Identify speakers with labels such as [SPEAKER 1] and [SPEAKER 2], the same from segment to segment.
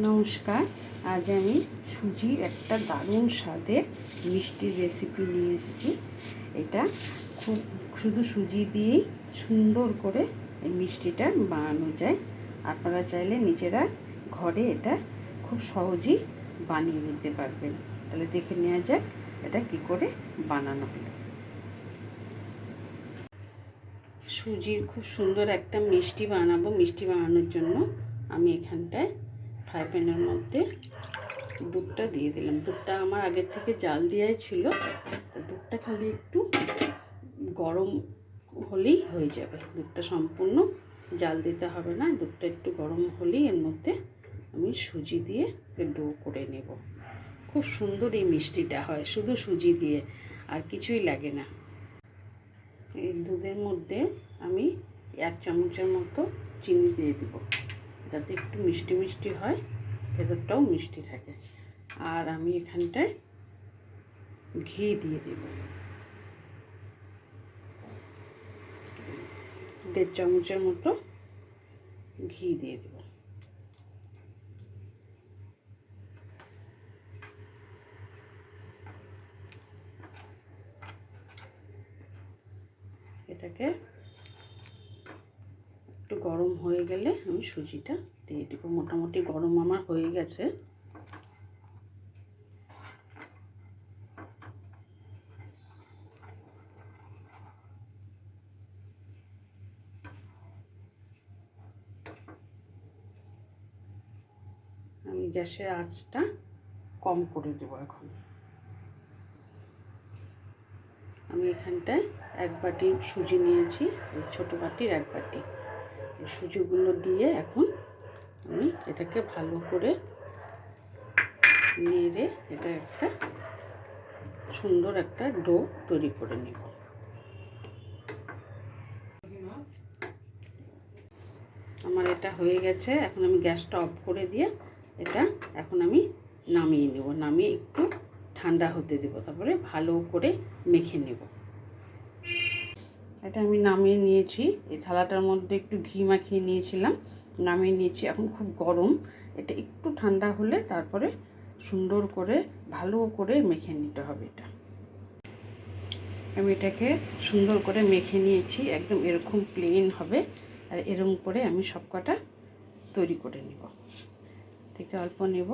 [SPEAKER 1] নমস্কার। আজ আমি সুজির একটা দারুণ স্বাদের মিষ্টির রেসিপি নিয়ে এসেছি। এটা খুব শুধু সুজি দিয়েই সুন্দর করে এই মিষ্টিটা বানানো যায়। আপনারা চাইলে নিজেরা ঘরে এটা খুব সহজেই বানিয়ে নিতে পারবেন। তাহলে দেখে নেওয়া যাক এটা কি করে বানানো হলো সুজির খুব সুন্দর একটা মিষ্টি বানাবো, মিষ্টি বানানোর জন্য আমি এখানটায় ফ্রাই প্যানের মধ্যে দুধটা দিয়ে দিলাম। দুধটা আমার আগের থেকে জাল দেওয়াই ছিল, তো দুধটা খালি একটু গরম হলেই হয়ে যাবে। দুধটা সম্পূর্ণ জাল দিতে হবে না দুধটা একটু গরম হলেই এর মধ্যে আমি সুজি দিয়ে ডো করে নেব। খুব সুন্দর এই মিষ্টিটা হয়, শুধু সুজি দিয়ে আর কিছুই লাগে না। এই দুধের মধ্যে আমি এক চামচের মতো চিনি দিয়ে দিব। যাতে একটু মিষ্টি মিষ্টি হয়, ভেতরটাও মিষ্টি থাকে। আর আমি এখানটায় ঘি দিয়ে দেব। দেড় চামচের মতো ঘি দিয়ে দেব। এটাকে একটু গরম হয়ে গেলে আমি সুজিটা দিয়ে দেবো। মোটামুটি গরম আমার হয়ে গেছে। আমি গ্যাসের আঁচটা কম করে দেবো এখন। আমি এখানটায় এক বাটি সুজি নিয়েছি ছোটো বাটির এক বাটি। সুজিগুলো দিয়ে এখন আমি এটাকে ভালো করে নেড়ে এটা একটা সুন্দর একটা ডো তৈরি করে নেব। আমার এটা হয়ে গেছে, এখন আমি গ্যাসটা অফ করে দিয়ে এটা এখন আমি নামিয়ে নেব। নামিয়ে একটু ঠান্ডা হতে দেবো, তারপরে ভালো করে মেখে নেব। এটা আমি নামিয়ে নিয়েছি। এই থালাটার মধ্যে একটু ঘি মাখিয়ে নিয়েছিলাম। নামিয়ে নিয়েছি। এখন খুব গরম। এটা একটু ঠান্ডা হলে তারপরে সুন্দর করে, ভালো করে মেখে নিতে হবে এটা। আমি এটাকে সুন্দর করে মেখে নিয়েছি। একদম এরকম প্লেন হবে। আর এরকম করে আমি সব কটা তৈরি করে নেব। থেকে অল্প নেব।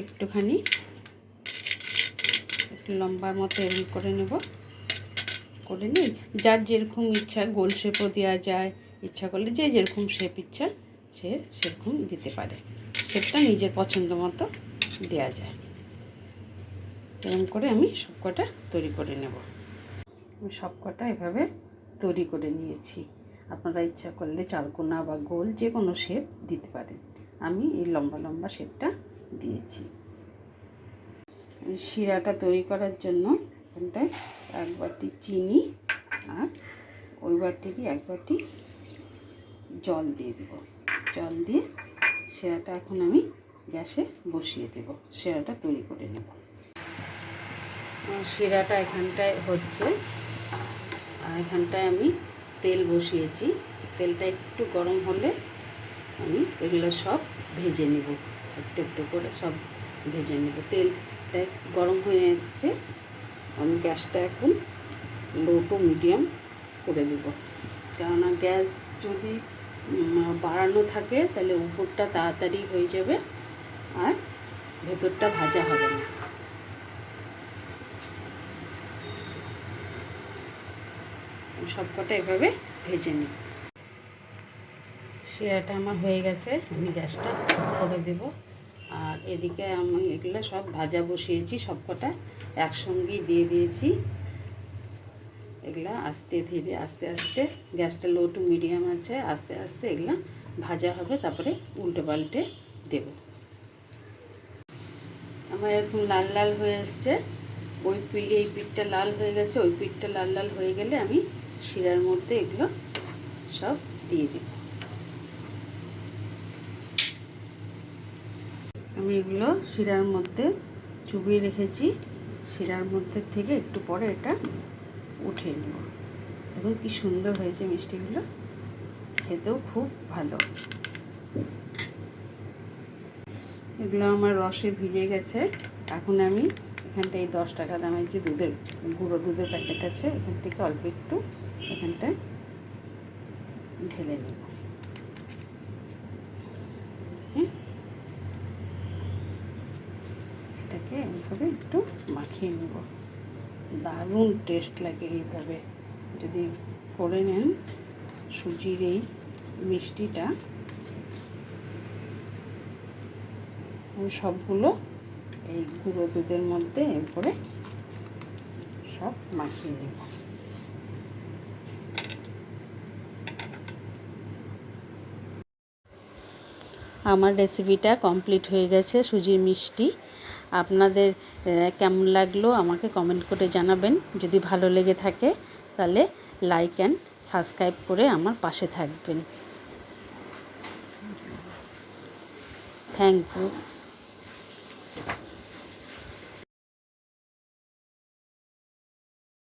[SPEAKER 1] একটুখানি একটু লম্বার মতো এরকম করে নেব। করে নিই। যার যেরকম ইচ্ছা গোল শেপও দেওয়া যায়। ইচ্ছা করলে যে যেরকম শেপ ইচ্ছা, সে সেরকম দিতে পারে। শেপটা নিজের পছন্দ মতো দেওয়া যায়। এরকম করে আমি সবকটা তৈরি করে নেব। আমি সবকটা এভাবে তৈরি করে নিয়েছি। আপনারা ইচ্ছা করলে চারকোনা বা গোল যে কোনো শেপ দিতে পারেন। আমি এই লম্বা লম্বা শেপটা দিয়েছি। শিরাটা তৈরি করার জন্য এখানটায় এক বাটি চিনি আর ওই বাটিরই এক বাটি জল দিয়ে দেব। জল দিয়ে শিরাটা এখন আমি গ্যাসে বসিয়ে দেব। শিরাটা তৈরি করে নেব। শিরাটা এখানটায় হচ্ছে। আর এখানটায় আমি তেল বসিয়েছি। তেলটা একটু গরম হলে আমি এগুলো সব ভেজে নেব। একটু একটু করে সব ভেজে নেব। তেলটা গরম হয়ে এসছে। আমি গ্যাসটা এখন লো টু মিডিয়াম করে দেব। কেননা গ্যাস যদি বাড়ানো থাকে তাহলে উপরটা তাড়াতাড়ি হয়ে যাবে আর ভেতরটা ভাজা হবে না। সবকটা এভাবে ভেজে নিই। শিরাটা আমার হয়ে গেছে, আমি গ্যাসটা করে দেব। আর এদিকে আমি এগুলো সব ভাজা বসিয়েছি সবকটা একসঙ্গেই দিয়ে দিয়েছি। এগুলা আস্তে ধীরে, আস্তে আস্তে গ্যাসটা লো টু মিডিয়াম আছে, আস্তে আস্তে এগুলা ভাজা হবে, তারপরে উল্টে পাল্টে দেব। আমার এরকম লাল লাল হয়ে এসছে। ওই পিঠে, এই পিঠটা লাল হয়ে গেছে, ওই পিঠটা লাল লাল হয়ে গেলে আমি শিরার মধ্যে এগুলো সব দিয়ে দেব। আমি এগুলো শিরার মধ্যে চুবিয়ে রেখেছি। শিরার মধ্যে থেকে একটু পরে এটা উঠে নেব। দেখুন কি সুন্দর হয়েছে মিষ্টিগুলো। খেতেও খুব ভালো। এগুলো আমার রসে ভিজে গেছে। এখন আমি এখানটায় এই দশ টাকা দামের যে দুধের গুঁড়ো দুধের প্যাকেট আছে, এখান থেকে অল্প একটু এখানটায় ঢেলে নেব। এটাকে এইভাবে একটু মাখিয়ে নেব। দারুণ টেস্ট লাগে এইভাবে। যদি করে নেন সুজির এই মিষ্টিটা সবগুলো এই গুঁড়ো দুধের মধ্যে এরপরে সব মাখিয়ে নেব। আমার রেসিপিটা কমপ্লিট হয়ে গেছে সুজির মিষ্টি। আপনাদের কেমন লাগল আমাকে কমেন্ট করে জানাবেন। যদি ভালো লেগে থাকে, তাহলে লাইক অ্যান্ড সাবস্ক্রাইব করে আমার পাশে থাকবেন। Thank you